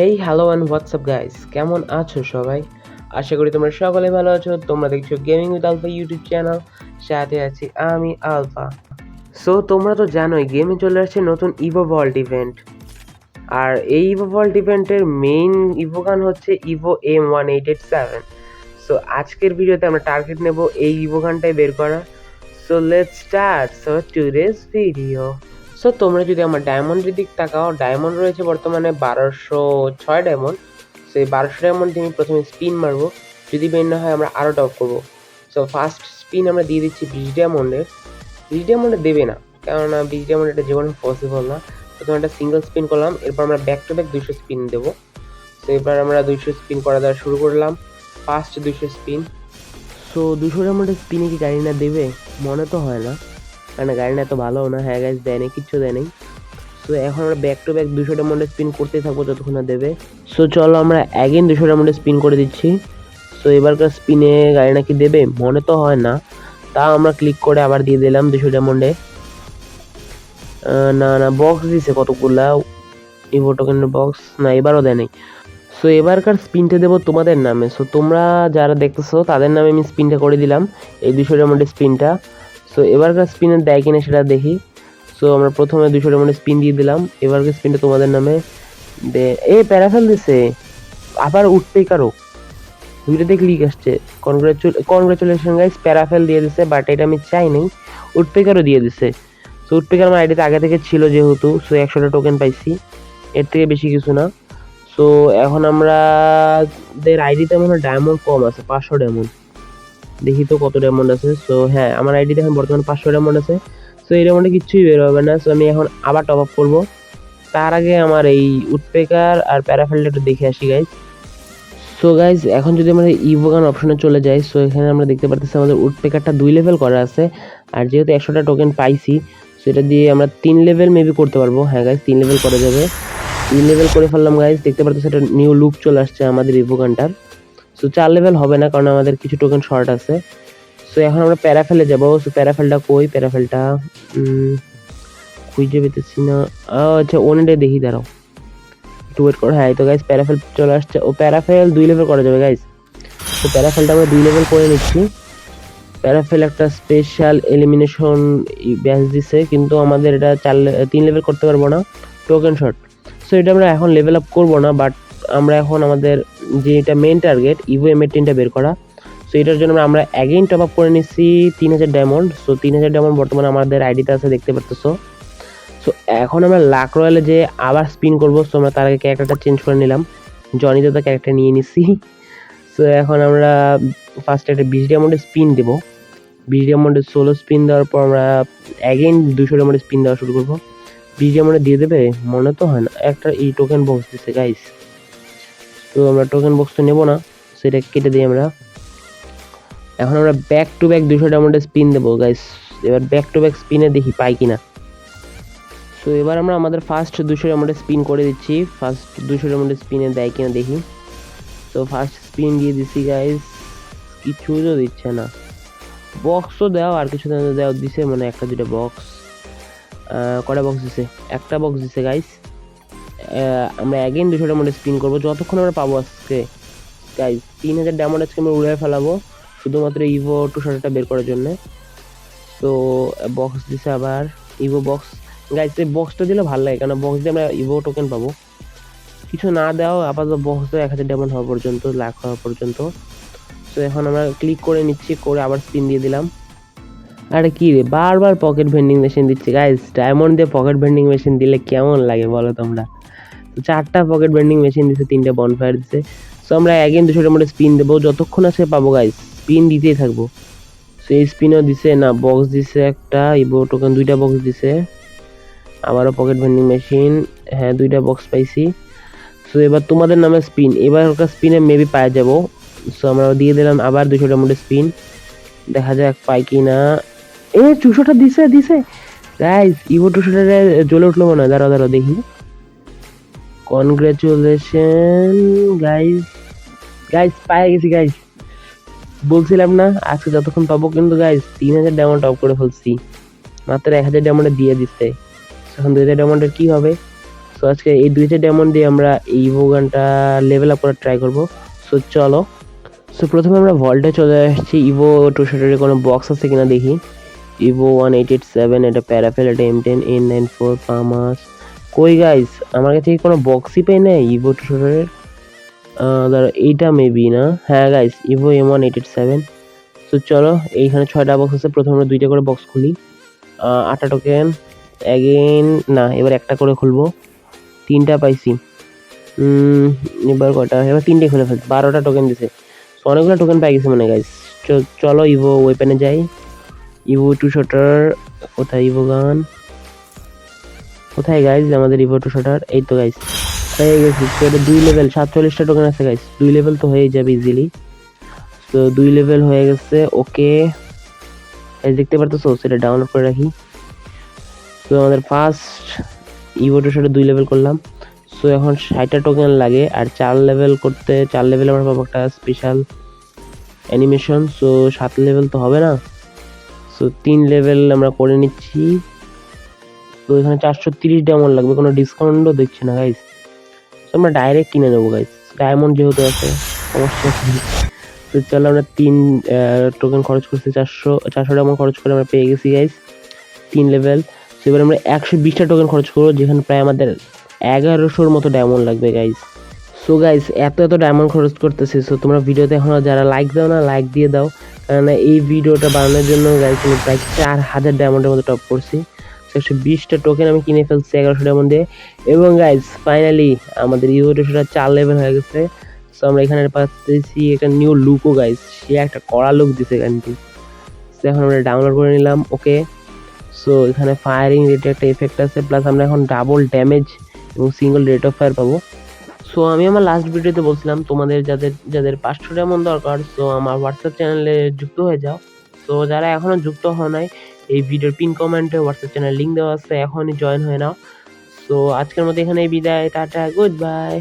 Hey hello and WhatsApp guys কেমন আছো সবাই? আশা করি তোমরা সকলে ভালো আছো। তোমরা দেখছ gaming with Alpha YouTube channel সাথে আছি আমি আলফা সো তোমরা তো জানোই গেমে চলে আসছে নতুন ইভো ভল্ট ইভেন্ট আর এই ইভো ভল্ট ইভেন্টের মেইন ইভো গান হচ্ছে Evo M one eight eight seven so আজকের ভিডিওতে আমরা টার্গেট নেব এই ইভো গানটাই বের করা so let start so today's video so তোমরা যদি আমার ডায়মন্ডের দিক তাকাও ডায়মন্ড রয়েছে বর্তমানে বারোশো ছয় ডায়মন্ড সেই বারোশো ডায়মন্ড আমি প্রথমে স্পিন মারবো। যদি বের না হয়, আমরা আরও টপ করব। সো ফার্স্ট স্পিন আমরা দিয়ে দিচ্ছি ব্রিজ ডায়মন্ডের ব্রিজ ডায়মন্ডে দেবে না, কেননা ব্রিজ ডায়মন্ড এটা জীবনে পসিবল না। প্রথমে একটা সিঙ্গেল স্পিন করলাম, এরপর আমরা ব্যাক টু ব্যাক দুইশো স্পিন দেবো। তো এবার আমরা দুইশো স্পিন করা দেওয়া শুরু করলাম। ফার্স্ট দুইশো স্পিন সো দুশো ডায়মন্ডের স্পিনে কি গাড়ি না দেবে? মনে তো হয় না। কারণ গাড়িটা এত ভালো না। হ্যাঁ গাইজ দেয় নাই, কিচ্ছু দেয় নাই। তো এখন আমরা ব্যাক টু ব্যাক দুশো ডায়মন্ডে স্পিন করতেই থাকব যতক্ষণ না দেবে। সো চলো আমরা অ্যাগেন দুশো ডায়মন্ডে স্পিন করে দিচ্ছি। সো এবারকার স্পিনে গাড়ি নাকি দেবে? মনে তো হয় না। তা আমরা ক্লিক করে আবার দিয়ে দিলাম দুশো ডায়মন্ডে না না বক্স দিছে কতগুলা? ইভো টোকেনের বক্স না, এবারও দেয় নাই। সো এবারকার স্পিনটা দেবো তোমাদের নামে। সো তোমরা যারা দেখতেছো, তাদের নামে আমি স্পিনটা করে দিলাম। এই দুশো ডায়মন্ডের স্পিনটা সো এবারকার স্পিনের দেয় কিনা সেটা দেখি। সো আমরা প্রথমে দুশো ডায়মন্ডের স্পিন দিয়ে দিলাম। এবারকার স্পিনটা তোমাদের নামে দে এ প্যারাফেল দিছে। আবার উঠতেই কারও। দুইটাতে ক্লিক আসছে। কনগ্রাচুল কনগ্রাচুলেশন গাইস প্যারাফেল দিয়ে দিছে বাট এটা আমি চাই নাই। উঠপেকারও দিয়ে দিছে। সো উঠপেকার আমার আইডিতে আগে থেকে ছিল যেহেতু সো একশোটা টোকেন পাইছি। এর থেকে বেশি কিছু না। সো এখন আমরা দের আইডিতে মনে হয় ডায়মন্ড কম আছে, পাঁচশো ডায়মন্ড দেখি তো কত ডায়মন্ড আছে। সো হ্যাঁ আমার আইডিতে এখন বর্তমানে পাঁচশো ডায়মন্ড আছে। সো এই ডায়মন্ডে কিছুই বের হবে না। সো আমি এখন আবার টপ আপ করব। তার আগে আমার এই উডপেকার আর প্যারাফেলটা একটু দেখে আসি গাইজ সো গাইজ এখন যদি আমরা ইভোগান অপশনে চলে যাই সো এখানে আমরা দেখতে পারতেছি আমাদের উডপেকারটা দুই লেভেল করা আছে। আর যেহেতু একশোটা টোকেন পাইছি সেটা দিয়ে আমরা তিন লেভেল মেবি করতে পারব। হ্যাঁ গাইজ তিন লেভেল করা যাবে। তিন লেভেল করে ফেললাম গাইজ দেখতে পারতেছি একটা নিউ লুক চলে আসছে আমাদের ইভোগানটার সো চার লেভেল হবে না, কারণ আমাদের কিছু টোকেন শর্ট আছে। সো এখন আমরা প্যারাফেলে যাব। সো প্যারাফেলটা কই? প্যারাফেলটা খুঁজে পেতেছি না। আচ্ছা ওনেডে দেখি, দাঁড়াও। একটু ওয়েট করো। হ্যাঁ তো গাইজ প্যারাফেল চলে আসছে। ও, প্যারাফেল দুই লেভেল করা যাবে গাইজ তো প্যারাফেলটা আমরা দুই লেভেল করে নিচ্ছি। প্যারাফেল একটা স্পেশাল এলিমিনেশন ব্যাচ দিছে, কিন্তু আমাদের এটা চার তিন লেভেল করতে পারব না। টোকেন শট সো এটা আমরা এখন লেভেল আপ করব না বাট আমরা এখন আমাদের যে এটা মেন টার্গেট ইভো এম বের করা। সো এটার জন্য আমরা- অ্যাগেইন টপ আপ করে নিচ্ছি তিন হাজার ডায়মন্ড সো তিন হাজার ডায়মন্ড বর্তমানে আমাদের আইডিতে আছে, দেখতে পারতেছো। সো এখন আমরা লাক রয়্যালে যে আবার স্পিন করব সো আমরা তার আগে ক্যারেক্টারটা চেঞ্জ করে নিলাম। জনি দাদা ক্যারেক্টার নিয়ে নিচ্ছি। সো এখন আমরা ফার্স্ট একটা বিশ ডায়মন্ডের স্পিন দেবো। বিশ ডায়মন্ডের ষোলো স্পিন দেওয়ার পর আমরা অ্যাগেইন দুশো ডায়মন্ডের স্পিন দেওয়া শুরু করব। বিশ ডায়মন্ডে দিয়ে দেবে? মনে তো হয় না। একটা এই টোকেন বক্স দিচ্ছে গাইস তো আমরা টোকেন বক্স তো নেব না, সেটা কেটে দিই আমরা। এখন আমরা ব্যাক টু ব্যাক দুশো ডায়মন্ডের স্পিন দেবো গাইস এবার ব্যাক টু ব্যাক স্পিনে দেখি পাই কিনা। সো এবার আমরা আমাদের ফার্স্ট দুশো ডায়মন্ডের স্পিন করে দিচ্ছি। ফার্স্ট দুশো ডায়মন্ডের স্পিনে দেয় কিনা দেখি। তো ফার্স্ট স্পিন দিয়ে দিচ্ছি গাইস কিছু তো দিচ্ছে না। বক্সও দেওয়া, আর কিছু দেওয়া দিছে মানে একটা দুটো বক্স কটা বক্স দিছে? একটা বক্স দিছে গাইস আমরা অ্যাগেন দুশো ডায়মন্ডে স্পিন করব। যতক্ষণ আমরা পাবো আজকে গাইস তিন হাজার ডায়মন্ড আজকে আমরা উড়ে ফেলাবো, শুধুমাত্র ইভো টু শার্টটা বের করার জন্য। তো বক্স দিছে আবার ইভো বক্স গাইস এই বক্সটা দিলে ভালো লাগে কারণ বক্স দিয়ে আমরা ইভো টোকেন পাবো। কিছু না দেওয়া আপাতত বক্স দেওয়া এক হাজার ডায়মন্ড হওয়া পর্যন্ত, লাখ হওয়া পর্যন্ত। তো এখন আমরা ক্লিক করে নিচ্ছি, করে আবার স্পিন দিয়ে দিলাম। আরে কি রে, বারবার পকেট ভেন্ডিং মেশিন দিচ্ছে। গাইস ডায়মন্ড দিয়ে পকেট ভেন্ডিং মেশিন দিলে কেমন লাগে বলো তোমরা? চারটা পকেট ভেন্ডিং মেশিন দিছে, তিনটা বনফায়ার দিছে। সো আমরা অ্যাগেন দুশোটার মধ্যে স্পিন দেবো। যতক্ষণ আছে পাবো গাইস স্পিন দিতেই থাকব। সো এই স্পিনও দিছে, না বক্স দিছে একটা ইবো টোকেন দুইটা বক্স দিছে। আবারও পকেট ভেন্ডিং মেশিন হ্যাঁ দুইটা বক্স পাইছি। সো এবার তোমাদের নামে স্পিন এবার ওটা স্পিনে মেবি পাওয়া যাব। সো আমরা দিয়ে দিলাম আবার দুশোটার মধ্যে স্পিন দেখা যাক পাই কি না। এ, দুশোটা দিছে দিছে। গাইস ইভো টুশোটা জ্বলে উঠল হয়। দাঁড়াও দাঁড়াও, দেখি। কনগ্রেচুলেশন গাইস গাইস পাই গেছি গাইস বলছিলাম না, আজকে যতক্ষণ পাবো কিন্তু গাইস তিন হাজার ডায়মন্ড টপ করে ফেলছি। মাত্র এক হাজার ডায়মন্ডে দিয়ে দিচ্ছে। এখন দুই হাজার ডায়মন্ডের কি হবে? সো আজকে এই দুই হাজার ডায়মন্ড দিয়ে আমরা এই ইভো গানটা লেভেল আপ করার ট্রাই করব। সো চলো। সো প্রথমে আমরা ভল্টে চলে আসছি। ইভো টু শার্টের কোনো বক্স আছে কিনা দেখি। Evo one eight eight seven এটা প্যারাফেল এটা M ten N nine four পামাস কই গাইস আমার কাছে কোনো বক্সই পাই না ইভো টু শার্টের ধরো এইটা মেবি না। হ্যাঁ guys Evo M one eight eight seven তো চলো, এইখানে ছয়টা বক্স আছে। প্রথমে দুইটা করে বক্স খুলি। আটটা টোকেন অ্যাগেন না, এবার একটা করে খুলবো। তিনটা পাইছি। এবার কটা? এবার তিনটে খুলে ফেলছি। বারোটা টোকেন দিছে। অনেকগুলো টোকেন পাই গেছে মানে গাইস চলো ইভো ওয়েপেনে যাই। ইভো টু শটার কোথায় ইভো গান কোথায় গাইস আমাদের ইভো টু শটার, এই তো গাইস হয়ে গেছি। তো এটা দুই লেভেল সাতচল্লিশটা টোকেন আছে গাইস দুই লেভেল তো হয়ে যাবে ইজিলি তো দুই লেভেল হয়ে গেছে ওকে এই দেখতে পারতেছো? সেটা ডাউনলোড করে রাখি। তো আমাদের ফার্স্ট ইভোটের সাথে দুই লেভেল করলাম। সো এখন ষাটটা টোকেন লাগে, আর চার লেভেল করতে, চার লেভেল আমরা পাবো একটা স্পেশাল অ্যানিমেশন সো সাত লেভেল তো হবে না। সো তিন লেভেল আমরা করে নিচ্ছি। তো এখানে চারশো তিরিশ ডায়মন্ড লাগবে, কোনো ডিসকাউন্টও দিচ্ছে না গাইস তো আমরা ডাইরেক্ট কিনে নেব গাইস ডায়মন্ড যেহেতু আছে সমস্যা তো চলো আমরা তিন টোকেন খরচ করছি চারশো চারশো ডায়মন্ড খরচ করে আমরা পেয়ে গেছি গাইস তিন লেভেল তো এবার আমরা একশো বিশটা টোকেন খরচ করব, যেখানে প্রায় আমাদের এগারোশোর মতো ডায়মন্ড লাগবে গাইস সো গাইস এত এত ডায়মন্ড খরচ করতেছি। সো তোমরা ভিডিওতে এখনও যারা লাইক দাও না লাইক দিয়ে দাও। কারণ এই ভিডিওটা বানানোর জন্য গাইস আমি প্রায় চার হাজার ডায়মন্ডের মতো টপ করছি। একশো বিশটা টোকেন আমি কিনে ফেলছি এগারোশো ডায়মন্ড দিয়ে এবং গাইস ফাইনালি আমাদের ইউটিউবটা চার লেভেল হয়ে গেছে। সো আমরা এখানে পাচ্ছি একটা নিউ লুকও গাইস সে একটা কড়া লুক দিছে গানটি সো এখন আমরা ডাউনলোড করে নিলাম ওকে সো এখানে ফায়ারিং রেটে একটা এফেক্ট আছে প্লাস আমরা এখন ডাবল ড্যামেজ এবং সিঙ্গেল রেট অফ ফায়ার পাবো। সো আমি আমার লাস্ট ভিডিওতে বলছিলাম, তোমাদের যাদের যাদের পাঁচশো ডায়মন্ড দরকার সো আমার হোয়াটসঅ্যাপ চ্যানেলে যুক্ত হয়ে যাও। তো যারা এখনও যুক্ত হও নাই এই ভিডিওর পিন কমেন্টে হোয়াটসঅ্যাপ চ্যানেল লিঙ্ক দেওয়া আছে, এখনই জয়েন হয়ে নাও। সো আজকের মতো এখানে বিদায়, টাটা গুড বাই